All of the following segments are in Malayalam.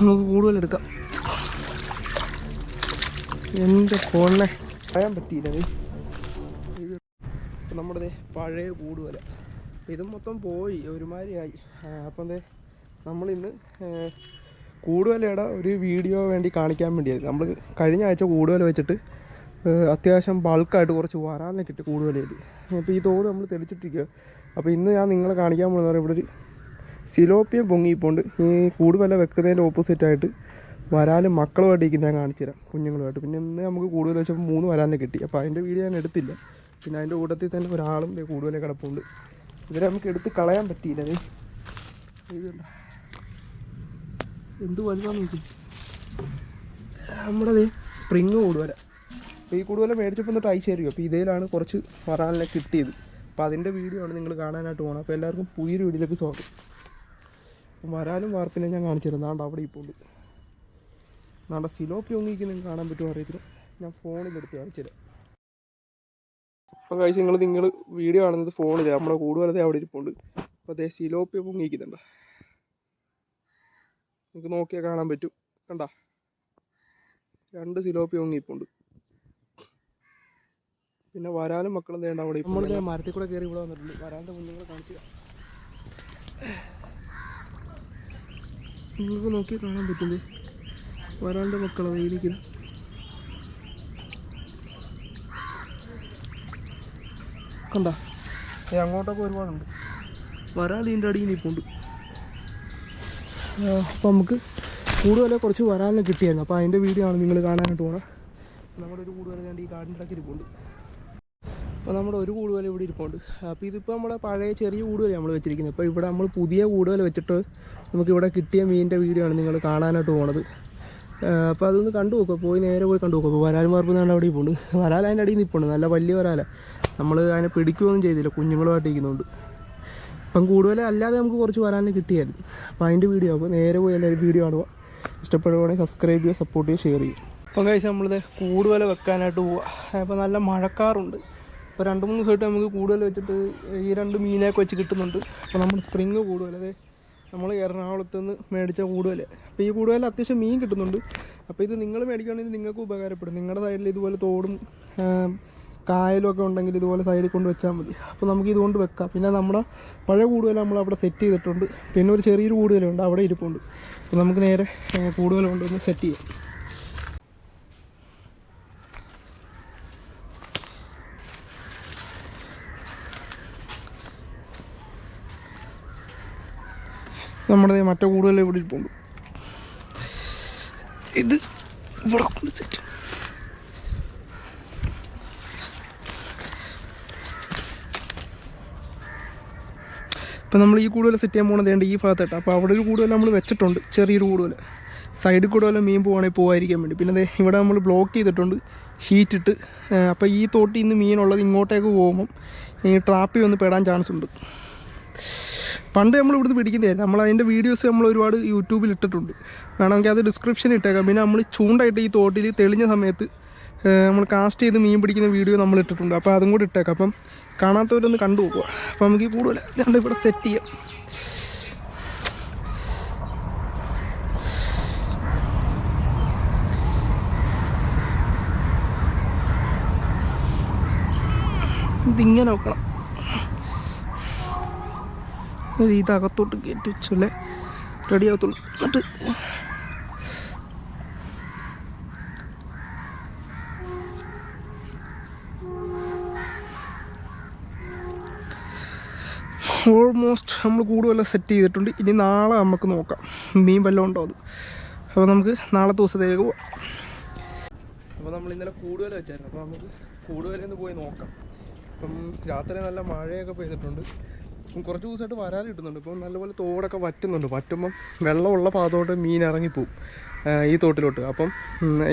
നമുക്ക് കൂടുതൽ എടുക്കാം. എന്റെ ഫോണിനെ പറയാൻ പറ്റിയില്ല നമ്മുടെ പഴയ കൂടുതല ഇത് മൊത്തം പോയി ഒരുമാതിരിയായി. അപ്പം ദേ നമ്മളിന്ന് കൂടുവലയുടെ ഒരു വീഡിയോ വേണ്ടി കാണിക്കാൻ വേണ്ടിയത് നമ്മൾ കഴിഞ്ഞ ആഴ്ച കൂടുവല വെച്ചിട്ട് അത്യാവശ്യം ബൾക്കായിട്ട് കുറച്ച് വരാനൊക്കെ കിട്ടി കൂടുവലയിൽ അപ്പോൾ ഈ തോട് നമ്മൾ തെളിച്ചിട്ടിരിക്കുക അപ്പോൾ ഇന്ന് ഞാൻ നിങ്ങളെ കാണിക്കാൻ പോകുന്നത് ഇവിടെ ഒരു സിലോപ്പിയം പൊങ്ങിപ്പോണ്ട് ഈ കൂടുവല വെക്കുന്നതിന്റെ ഓപ്പോസിറ്റായിട്ട് വരാലും മക്കളുമായിട്ട് ഇരിക്കുന്ന ഞാൻ കാണിച്ചു തരാം കുഞ്ഞുങ്ങളുമായിട്ട്. പിന്നെ ഇന്ന് നമുക്ക് കൂടുതൽ വെച്ചപ്പോൾ മൂന്ന് വരാനേ കിട്ടി. അപ്പോൾ അതിന്റെ വീഡിയോ ഞാൻ എടുത്തില്ല. പിന്നെ അതിന്റെ കൂട്ടത്തിൽ തന്നെ ഒരാളും കൂടുതൽ കിടപ്പുണ്ട്. ഇവരെ നമുക്ക് എടുത്ത് കളയാൻ പറ്റിയില്ല അത് ഇതുണ്ട് എന്ത് വലുതാന്ന് നോക്കി. നമ്മുടെ സ്പ്രിങ് കൂടുവല അപ്പോൾ ഈ കൂടുവല മേടിച്ചപ്പോൾ തൊട്ട് അയച്ചായിരിക്കും അപ്പോൾ ഇതിലാണ് കുറച്ച് വരാനെ കിട്ടിയത്. അപ്പോൾ അതിന്റെ വീഡിയോ ആണ് നിങ്ങൾ കാണാനായിട്ട് പോകണം അപ്പോൾ എല്ലാവർക്കും പുതിയൊരു വീഡിയോയിലേക്ക് സ്വാഗതം. വരാലും വാർപ്പിനെ ഞാൻ കാണിച്ചിരുന്നു. അതുകൊണ്ട് അവിടെ ഇപ്പോൾ ഉണ്ട് സിലോപ്പി ഒന്നിക്ക് നിങ്ങൾക്ക് കാണാൻ പറ്റുമോ അറിയത്തില്ല. ഞാൻ ഫോണിൽ എടുത്ത് കാണിച്ചു തരാം അപ്പം കഴിച്ച് നിങ്ങൾ നിങ്ങൾ വീഡിയോ കാണുന്നത് ഫോണിൽ നമ്മുടെ കൂടുതലേ അവിടെ ഇരിപ്പുണ്ട്. അപ്പോൾ അതേ സിലോപ്പി പൊങ്ങിക്കുന്നുണ്ട് നിങ്ങൾക്ക് നോക്കിയാൽ കാണാൻ പറ്റും. കണ്ട? രണ്ട് സിലോപ്പി പൊങ്ങിയിപ്പുണ്ട് പിന്നെ വരാനും മക്കളും തേണ്ട അവിടെ നമ്മളിതേ മരത്തിൽ കൂടെ കയറി ഇവിടെ വന്നിട്ടുണ്ട്. വരാന്റെ മുന്നിൽ കാണിച്ചു. നിങ്ങൾക്ക് നോക്കി കാണാൻ പറ്റില്ലേ വരാന്റെ മക്കളെ വെയിലിക്കുന്നു കണ്ട അങ്ങോട്ടൊക്കെ ഒരുപാടുണ്ട്. വരാൽ ഇതിന്റെ അടിയിൽ നിൽപ്പുണ്ട്. അപ്പോൾ നമുക്ക് കൂടുതലെ കുറച്ച് വരാലിനെ കിട്ടിയായിരുന്നു. അപ്പോൾ അതിന്റെ വീഡിയോ ആണ് നിങ്ങൾ കാണാനായിട്ട് പോകണം നമ്മുടെ ഒരു കൂടുതൽ ഞാൻ ഈ കാടിന്റെ ഇടയ്ക്ക് ഇരിപ്പുണ്ട്. അപ്പോൾ നമ്മുടെ ഒരു കൂടുവല ഇവിടെ ഇരിപ്പുണ്ട്. അപ്പോൾ ഇതിപ്പോൾ നമ്മുടെ പഴയ ചെറിയ കൂടുവല നമ്മൾ വെച്ചിരിക്കുന്നത്. അപ്പോൾ ഇവിടെ നമ്മൾ പുതിയ കൂടുവല വെച്ചിട്ട് നമുക്ക് ഇവിടെ കിട്ടിയ മീനിന്റെ വീഡിയോ ആണ് നിങ്ങൾ കാണാനായിട്ട് പോണത്. അപ്പോൾ അതൊന്ന് കണ്ടു നോക്കുക പോയി നേരെ പോയി കണ്ടു നോക്കുക അപ്പോൾ വരാൽ മാർപ്പ് എന്നാണ് അവിടെ ഇരിപ്പുണ്ട്. വരാൽ അതിന്റെ അടിയിൽ നിൽപ്പുണ്ട്. നല്ല വലിയ വരാല. നമ്മൾ അതിനെ പിടിക്കുകയൊന്നും ചെയ്തില്ല. കുഞ്ഞുങ്ങളുമായിട്ട് ഇരിക്കുന്നുണ്ട്. അപ്പം കൂടുതൽ അല്ലാതെ നമുക്ക് കുറച്ച് വരാനും കിട്ടിയായിരുന്നു അപ്പോൾ അതിന്റെ വീഡിയോ അപ്പോൾ നേരെ പോയി എല്ലാവരും വീഡിയോ കാണുക. ഇഷ്ടപ്പെടുവാണെങ്കിൽ സബ്സ്ക്രൈബ് ചെയ്യുക സപ്പോർട്ട് ചെയ്യുക ഷെയർ ചെയ്യുക. അപ്പം കഴിച്ച് നമ്മളിത് കൂടുതൽ വെക്കാനായിട്ട് പോവുക അപ്പോൾ നല്ല മഴക്കാറുണ്ട്. ഇപ്പോൾ രണ്ട് മൂന്ന് ദിവസമായിട്ട് നമുക്ക് കൂടുതൽ വെച്ചിട്ട് ഈ രണ്ട് മീനൊക്കെ വെച്ച് കിട്ടുന്നുണ്ട്. അപ്പോൾ നമ്മൾ സ്പ്രിങ് കൂടുതൽ അതെ. നമ്മൾ എറണാകുളത്ത് നിന്ന് മേടിച്ച കൂടുതൽ അപ്പോൾ ഈ കൂടുതൽ അത്യാവശ്യം മീൻ കിട്ടുന്നുണ്ട്. അപ്പോൾ ഇത് നിങ്ങൾ മേടിക്കുകയാണെങ്കിൽ നിങ്ങൾക്ക് ഉപകാരപ്പെടും. നിങ്ങളുടെ സൈഡിൽ ഇതുപോലെ തോടും കായലൊക്കെ ഉണ്ടെങ്കിൽ ഇതുപോലെ സൈഡിൽ കൊണ്ട് വെച്ചാൽ മതി. അപ്പോൾ നമുക്ക് ഇതുകൊണ്ട് വെക്കാം. പിന്നെ നമ്മുടെ പഴയ കൂടുതൽ നമ്മൾ അവിടെ സെറ്റ് ചെയ്തിട്ടുണ്ട്. പിന്നെ ഒരു ചെറിയൊരു കൂടുതലുണ്ട് അവിടെ ഇരിപ്പുണ്ട്. അപ്പോൾ നമുക്ക് നേരെ കൂടുതൽ കൊണ്ടുവന്ന് സെറ്റ് ചെയ്യാം. നമ്മുടെ മറ്റേ കൂടുതൽ ഇവിടെ ഇരിപ്പുണ്ട്? ഇത് ഇവിടെ കൊണ്ട് സെറ്റ്. ഇപ്പം നമ്മൾ ഈ കൂടുതൽ സെറ്റ് ചെയ്യാൻ പോകുന്നത് വേണ്ട ഈ ഭാഗത്തായിട്ട്. അപ്പോൾ അവിടെ ഒരു കൂടുതൽ നമ്മൾ വെച്ചിട്ടുണ്ട്. ചെറിയൊരു കൂടുതൽ. സൈഡിൽ കൂടുതൽ മീൻ പോവുകയാണെങ്കിൽ പോകാതിരിക്കാൻ വേണ്ടി. പിന്നെ ദേ ഇവിടെ നമ്മൾ ബ്ലോക്ക് ചെയ്തിട്ടുണ്ട്. ഷീറ്റ് ഇട്ട്. അപ്പോൾ ഈ തോട്ടിൽ നിന്ന് മീനുള്ളത് ഇങ്ങോട്ടേക്ക് പോകുമ്പം ഈ ട്രാപ്പിൽ ഒന്ന് പെടാൻ ചാൻസ് ഉണ്ട്. പണ്ട് നമ്മൾ ഇവിടുന്ന് പിടിക്കുന്നതായിരുന്നു നമ്മൾ അതിന്റെ വീഡിയോസ് നമ്മൾ ഒരുപാട് യൂട്യൂബിൽ ഇട്ടിട്ടുണ്ട്. വേണമെങ്കിൽ അത് ഡിസ്ക്രിപ്ഷൻ ഇട്ടേക്കാം. പിന്നെ നമ്മൾ ചൂണ്ടായിട്ട് ഈ തോട്ടിൽ തെളിഞ്ഞ സമയത്ത് നമ്മൾ കാസ്റ്റ് ചെയ്ത് മീൻ പിടിക്കുന്ന വീഡിയോ നമ്മൾ ഇട്ടിട്ടുണ്ട്. അപ്പോൾ അതും കൂടി ഇട്ടേക്കാം. അപ്പം കാണാത്തവരൊന്ന് കണ്ടു നോക്കുക അപ്പോൾ നമുക്ക് ഈ കൂടുതൽ ഞങ്ങൾ ഇവിടെ സെറ്റ് ചെയ്യാം. ഇതിങ്ങനെ നോക്കണം ഒരു ഇത് അകത്തോട്ട് കയറ്റി വെച്ചല്ലേ റെഡി ആകത്തുള്ളൂ എന്നിട്ട് ഓൾമോസ്റ്റ് നമ്മൾ കൂടുതലും സെറ്റ് ചെയ്തിട്ടുണ്ട്. ഇനി നാളെ നമുക്ക് നോക്കാം. മീൻ വല്ലതും ഉണ്ടോ അത്? അപ്പോൾ നമുക്ക് നാളത്തെ ദിവസത്തേക്ക് പോവാം. അപ്പോൾ നമ്മൾ ഇന്നലെ കൂടുതൽ വെച്ചായിരുന്നു. അപ്പോൾ നമുക്ക് കൂടുതലൊന്ന് പോയി നോക്കാം. ഇപ്പം രാത്രി നല്ല മഴയൊക്കെ പെയ്തിട്ടുണ്ട്. കുറച്ച് ദിവസമായിട്ട് വരാൻ കിട്ടുന്നുണ്ട്. ഇപ്പം നല്ലപോലെ തോടൊക്കെ വറ്റുന്നുണ്ട്. വറ്റുമ്പം വെള്ളമുള്ള ഭാഗത്തോട്ട് മീൻ ഇറങ്ങിപ്പോവും. ഈ തോട്ടിലോട്ട്. അപ്പം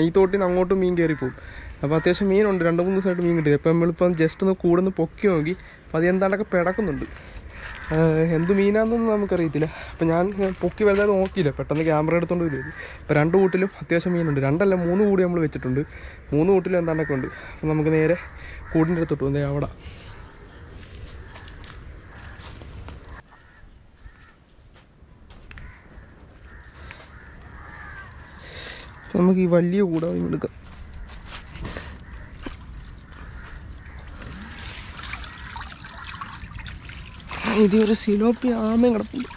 ഈ തോട്ടിൽ നിന്ന് അങ്ങോട്ട് മീൻ കയറിപ്പോവും അപ്പോൾ അത്യാവശ്യം മീനുണ്ട്. രണ്ട് മൂന്ന് ദിവസമായിട്ട് മീൻ കിട്ടിയത് അപ്പം നമ്മളിപ്പം ജസ്റ്റ് ഒന്ന് കൂടെ നിന്ന് പൊക്കി നോക്കി അപ്പോൾ അത് എന്താണ്ടൊക്കെ പിടക്കുന്നുണ്ട് എന്ത് മീനാണെന്നൊന്നും നമുക്കറിയത്തില്ല. അപ്പം ഞാൻ പൊക്കി വലുതായിട്ട് നോക്കിയില്ല. പെട്ടെന്ന് ക്യാമറ എടുത്തോണ്ട് വരും. അപ്പം രണ്ട് കൂട്ടിലും അത്യാവശ്യം മീനുണ്ട്. രണ്ടല്ല മൂന്ന് കൂടി നമ്മൾ വെച്ചിട്ടുണ്ട്. മൂന്ന് കൂട്ടിലും എന്താണ്ടൊക്കെ ഉണ്ട്. അപ്പം നമുക്ക് നേരെ കൂടിന്റെ അടുത്തോട്ട് വന്നേ അവിടെ. നമുക്ക് ഈ വലിയ കൂടാതെ എടുക്കാം. ഇത് ഒരു സിലോപ്പി ആമയും കിടപ്പുണ്ട്.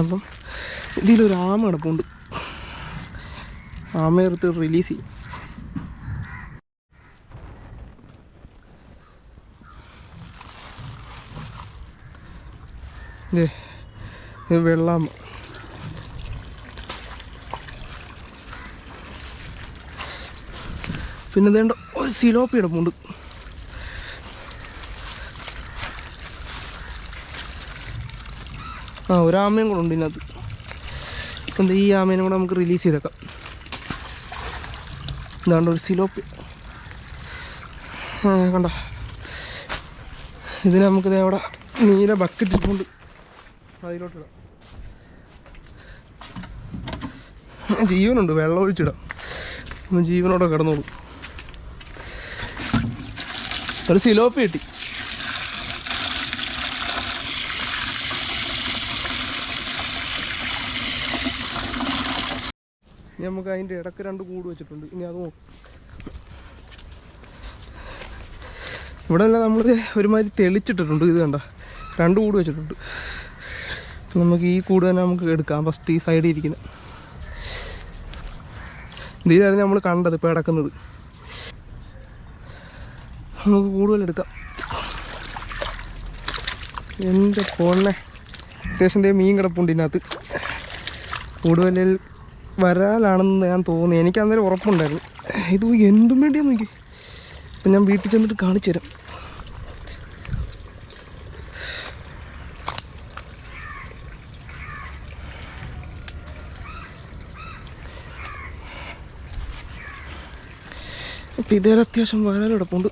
അപ്പം ഇതിലൊരു ആമ കിടപ്പുണ്ട്. ആമയെടുത്ത് റിലീസ് ചെയ്യും. വെള്ളാമ പിന്നെ വേണ്ട ഒരു സിലോപ്പി കിടപ്പുണ്ട് ആ ഒരു ആമയും കൂടെ ഉണ്ട് ഇതിനകത്ത്. അപ്പം ഈ ആമേനെ കൂടെ നമുക്ക് റിലീസ് ചെയ്തേക്കാം. ഇതാണ്ട് ഒരു സിലോപ്പി. കണ്ട? ഇതിന് നമുക്ക് ദേ അവിടെ നീല ബക്കറ്റ് ഇട്ടുണ്ട് അതിലോട്ടിടാം. ജീവനുണ്ട് വെള്ളം ഒഴിച്ചിടാം. ജീവനോടെ കിടന്നോളൂ. ഒരു സിലോപ്പി കിട്ടി. ഇനി നമുക്ക് അതിന്റെ ഇടയ്ക്ക് രണ്ട് കൂട് വെച്ചിട്ടുണ്ട്. ഇനി അത് നോക്കും. ഇവിടെ നമ്മൾ ഒരുമാതിരി തെളിച്ചിട്ടിട്ടുണ്ട് ഇത് കണ്ട. രണ്ട് കൂട് വെച്ചിട്ടുണ്ട്. നമുക്ക് ഈ കൂട് തന്നെ നമുക്ക് എടുക്കാം. ഫസ്റ്റ് ഈ സൈഡിൽ ഇരിക്കുന്നത് ഇതിലായിരുന്നു നമ്മൾ കണ്ടത് ഇപ്പോൾ കിടക്കുന്നത് നമുക്ക് കൂടുതൽ എടുക്കാം. എന്റെ ഫോണിനെ അത്യാവശ്യം മീൻ കിടപ്പുണ്ട് ഇതിനകത്ത്. കൂടുതലിൽ വരാലാണെന്ന് ഞാൻ തോന്നി എനിക്ക് അന്നേരം ഉറപ്പുണ്ടായിരുന്നു. ഇത് എന്തും വേണ്ടിയാന്ന് നോക്കി അപ്പം ഞാൻ വീട്ടിൽ ചെന്നിട്ട് കാണിച്ചു തരാം അപ്പം ഇതേ അത്യാവശ്യം വരാൻ കിടപ്പുണ്ട്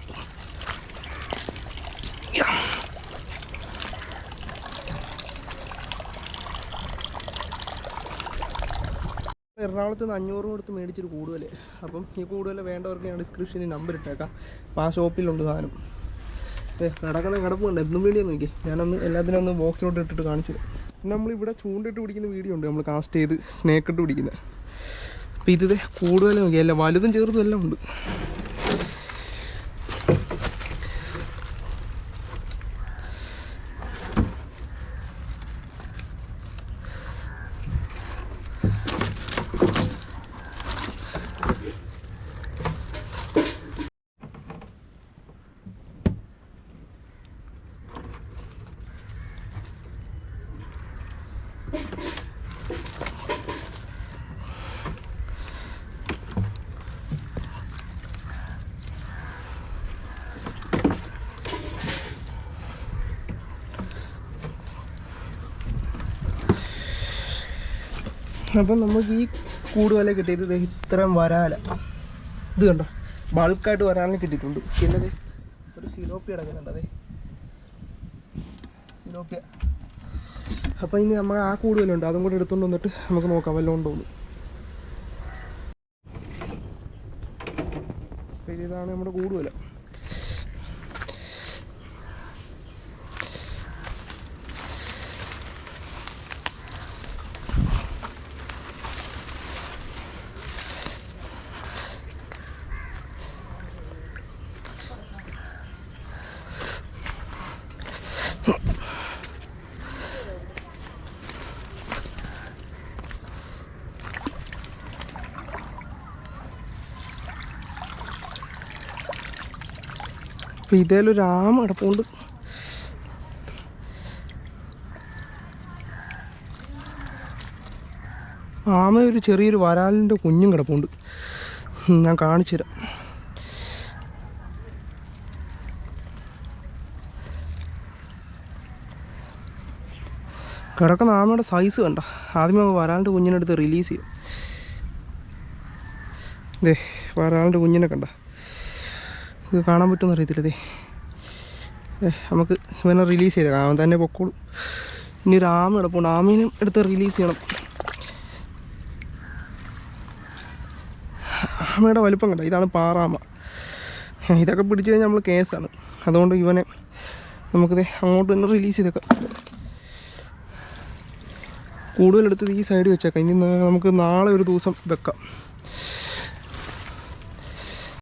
എറണാകുളത്ത് നിന്ന് അഞ്ഞൂറ് കൊടുത്ത് മേടിച്ചൊരു കൂടുതൽ അപ്പം ഈ കൂടുതൽ വേണ്ടവർക്ക് ഞാൻ ഡിസ്ക്രിപ്ഷനിൽ നമ്പർ ഇട്ടേക്കാം. അപ്പോൾ ആ ഷോപ്പിലുണ്ട് സാധനം. കിടക്കുന്ന കിടപ്പുണ്ട് എന്നും വീഡിയോ നോക്കി. ഞാനൊന്ന് എല്ലാത്തിനും ഒന്ന് ബോക്സിലോട്ട് ഇട്ടിട്ട് കാണിച്ചത് നമ്മളിവിടെ ചൂണ്ടിട്ട് പിടിക്കുന്ന വീഡിയോ ഉണ്ട് നമ്മൾ കാസ്റ്റ് ചെയ്ത് സ്നേക്ക് ഇട്ട് പിടിക്കുന്നത് അപ്പോൾ ഇത് കൂടുതലും നോക്കി. അല്ല വലുതും ചെറുതും എല്ലാം ഉണ്ട്. അപ്പം നമുക്ക് ഈ കൂട് കൂടുതൽ കിട്ടിയത് ദേ ഇത്രയും വരാല. ഇത് കണ്ടോ? ബൾക്കായിട്ട് വരാലിന് കിട്ടിയിട്ടുണ്ട്. പിന്നെ ദേ ഒരു സിലോപ്പി കിടക്കുന്നുണ്ട് അതെ സിലോപ്പിയ. അപ്പം ഇനി നമ്മൾ ആ കൂടുതലുണ്ട് അതും കൂടെ എടുത്തുകൊണ്ട് വന്നിട്ട് നമുക്ക് നോക്കാം. വല്ലതും ഉണ്ടോന്ന് ഇതാണ് നമ്മുടെ കൂടുതൽ അപ്പം ഇതേലൊരു ആമ കിടപ്പുണ്ട്. ആമ ഒരു ചെറിയൊരു വരാലിന്റെ കുഞ്ഞും കിടപ്പുണ്ട്. ഞാൻ കാണിച്ചു തരാം. കിടക്കുന്ന ആമയുടെ സൈസ് കണ്ട. ആദ്യമേ വരാലിന്റെ കുഞ്ഞിനെടുത്ത് റിലീസ് ചെയ്യും. ദേ വരാലിന്റെ കുഞ്ഞിനെ കണ്ട. ഇത് കാണാൻ പറ്റുമെന്ന് അറിയത്തില്ല ദേ. നമുക്ക് ഇവനെ റിലീസ് ചെയ്തേക്കാം അവൻ തന്നെ പൊക്കോളൂ. ഇനി ഒരു ആമ കിടപ്പുണ്ട് ആമീനും എടുത്ത് റിലീസ് ചെയ്യണം. ആമയുടെ വലുപ്പം കണ്ട? ഇതാണ് പാറാമ. ഇതൊക്കെ പിടിച്ചു കഴിഞ്ഞാൽ നമ്മൾ കേസാണ്. അതുകൊണ്ട് ഇവനെ നമുക്കിത് അങ്ങോട്ട് തന്നെ റിലീസ് ചെയ്തേക്കാം. കൂടുതലെടുത്ത് ഈ സൈഡ് വെച്ചേക്കാം. ഇനി നമുക്ക് നാളെ ഒരു ദിവസം വെക്കാം.